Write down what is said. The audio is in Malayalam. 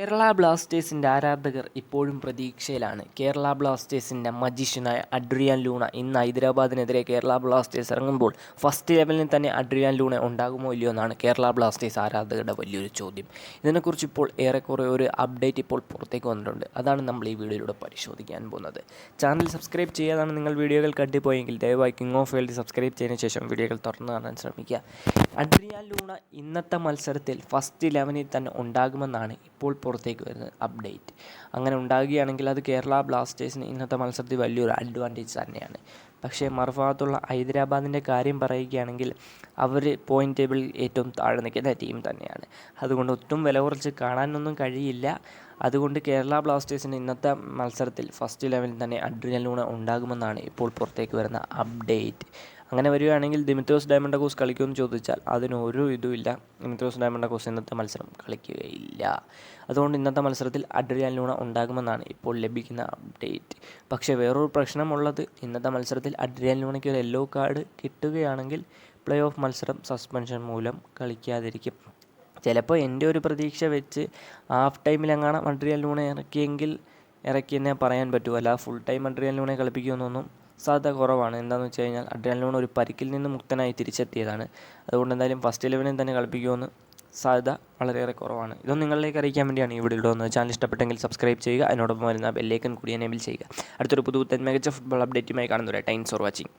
കേരള ബ്ലാസ്റ്റേഴ്സിന്റെ ആരാധകർ ഇപ്പോഴും പ്രതീക്ഷയിലാണ്. കേരള ബ്ലാസ്റ്റേഴ്സിന്റെ മജീഷ്യനായ അഡ്രിയാൻ ലൂണ ഇന്ന് ഹൈദരാബാദിനെതിരെ കേരള ബ്ലാസ്റ്റേഴ്സ് ഇറങ്ങുമ്പോൾ ഫസ്റ്റ് ലെവലിൽ തന്നെ അഡ്രിയാൻ ലൂണ ഉണ്ടാകുമോ ഇല്ലയോ എന്നാണ് കേരള ബ്ലാസ്റ്റേഴ്സ് ആരാധകരുടെ വലിയൊരു ചോദ്യം. ഇതിനെക്കുറിച്ച് ഇപ്പോൾ ഏറെക്കുറെ ഒരു അപ്ഡേറ്റ് ഇപ്പോൾ പുറത്തേക്ക് വന്നിട്ടുണ്ട്. അതാണ് നമ്മൾ ഈ വീഡിയോയിലൂടെ പരിശോധിക്കാൻ പോകുന്നത്. ചാനൽ സബ്സ്ക്രൈബ് ചെയ്യാതാണ് നിങ്ങൾ വീഡിയോകൾ കണ്ടുപോയെങ്കിൽ ദയവായി കിങ് ഓഫ് വേൾഡ് സബ്സ്ക്രൈബ് ചെയ്തതിനു ശേഷം വീഡിയോകൾ തുറന്നു കാണാൻ ശ്രമിക്കുക. അഡ്രിയാൻ ലൂണ ഇന്നത്തെ മത്സരത്തിൽ ഫസ്റ്റ് ഇലവനിൽ തന്നെ ഉണ്ടാകുമെന്നാണ് ഇപ്പോൾ പുറത്തേക്ക് വരുന്നത് അപ്ഡേറ്റ് അങ്ങനെ ഉണ്ടാകുകയാണെങ്കിൽ അത് കേരള ബ്ലാസ്റ്റേഴ്സിന് ഇന്നത്തെ മത്സരത്തിൽ വലിയൊരു അഡ്വാന്റേജ് തന്നെയാണ്. പക്ഷേ മറുഭാഗത്തുള്ള ഹൈദരാബാദിന്റെ കാര്യം പറയുകയാണെങ്കിൽ അവർ പോയിന്റ് ടേബിളിൽ ഏറ്റവും താഴെ നിൽക്കുന്ന ടീം തന്നെയാണ്. അതുകൊണ്ട് ഒട്ടും വില കുറച്ച് കാണാനൊന്നും കഴിയില്ല. അതുകൊണ്ട് കേരള ബ്ലാസ്റ്റേഴ്സിന് ഇന്നത്തെ മത്സരത്തിൽ ഫസ്റ്റ് ഇലവനിൽ തന്നെ അഡ്രിയൽ ലൂണ ഉണ്ടാകുമെന്നാണ് ഇപ്പോൾ പുറത്തേക്ക് വരുന്ന അപ്ഡേറ്റ് അങ്ങനെ വരികയാണെങ്കിൽ ദിമിത്രോസ് ഡയമണ്ടക്കോസ് കളിക്കുമെന്ന് ചോദിച്ചാൽ അതിന് ഒരു ഇതുമില്ല. ദിമിത്രോസ് ഡയമണ്ടക്കോസ് ഇന്നത്തെ മത്സരം കളിക്കുകയില്ല. അതുകൊണ്ട് ഇന്നത്തെ മത്സരത്തിൽ അഡ്രിയാൻ ലൂണ ഉണ്ടാകുമെന്നാണ് ഇപ്പോൾ ലഭിക്കുന്ന അപ്ഡേറ്റ് പക്ഷേ വേറൊരു പ്രശ്നമുള്ളത് ഇന്നത്തെ മത്സരത്തിൽ അഡ്രിയാൻ ലൂണയ്ക്ക് ഒരു യെല്ലോ കാർഡ് കിട്ടുകയാണെങ്കിൽ പ്ലേ ഓഫ് മത്സരം സസ്പെൻഷൻ മൂലം കളിക്കാതിരിക്കും. ചിലപ്പോൾ എന്റെ ഒരു പ്രതീക്ഷ വെച്ച് ഹാഫ് ടൈമിലെങ്ങാണം അഡ്രിയാൻ ലൂണ ഇറക്കിയെങ്കിൽ ഇറക്കിയെന്നേ പറയാൻ പറ്റൂ. അല്ല ഫുൾ ടൈം അഡ്രിയാൻ ലൂണെ കളിപ്പിക്കുമെന്നൊന്നും സാധ്യത കുറവാണ്. എന്താണെന്ന് വെച്ച് കഴിഞ്ഞാൽ അഡ്രിയാൻ ഒരു പരിക്കിൽ നിന്ന് മുക്തനായി തിരിച്ചെത്തിയതാണ്. അതുകൊണ്ട് എന്തായാലും ഫസ്റ്റ് ഇലവനിൽ തന്നെ കളിപ്പിക്കുമെന്ന് സാധ്യത വളരെയേറെ കുറവാണ്. ഇതൊന്നും നിങ്ങളിലേക്ക് അറിയിക്കാൻ വേണ്ടിയാണ് ഈ വീഡിയോ ഇടുന്നത്. ചാനൽ ഇഷ്ടപ്പെട്ടെങ്കിൽ സബ്സ്ക്രൈബ് ചെയ്യുക. അതിനോടൊപ്പം വരുന്ന ബെല്ലേക്കൻ കൂടി എനേബിൾ ചെയ്യുക. അടുത്തൊരു പുതുപുത്തൻ മികച്ച ഫുട്ബോൾ അപ്ഡേറ്റുമായി കാണുന്നവരെ ടൈംസ് ഫോർ വാച്ചിങ്